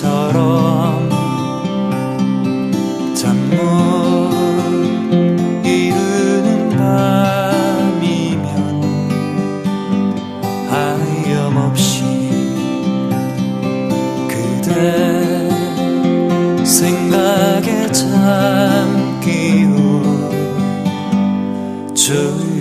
물처럼 잠못 이루는 밤이면 아염없이 그대 생각에 잠기고 주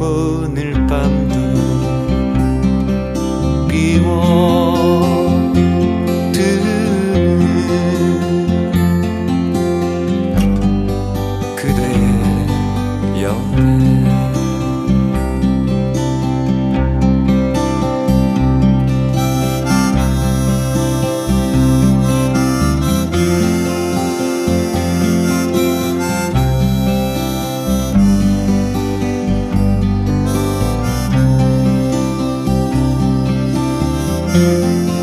오늘 밤도 비워. you.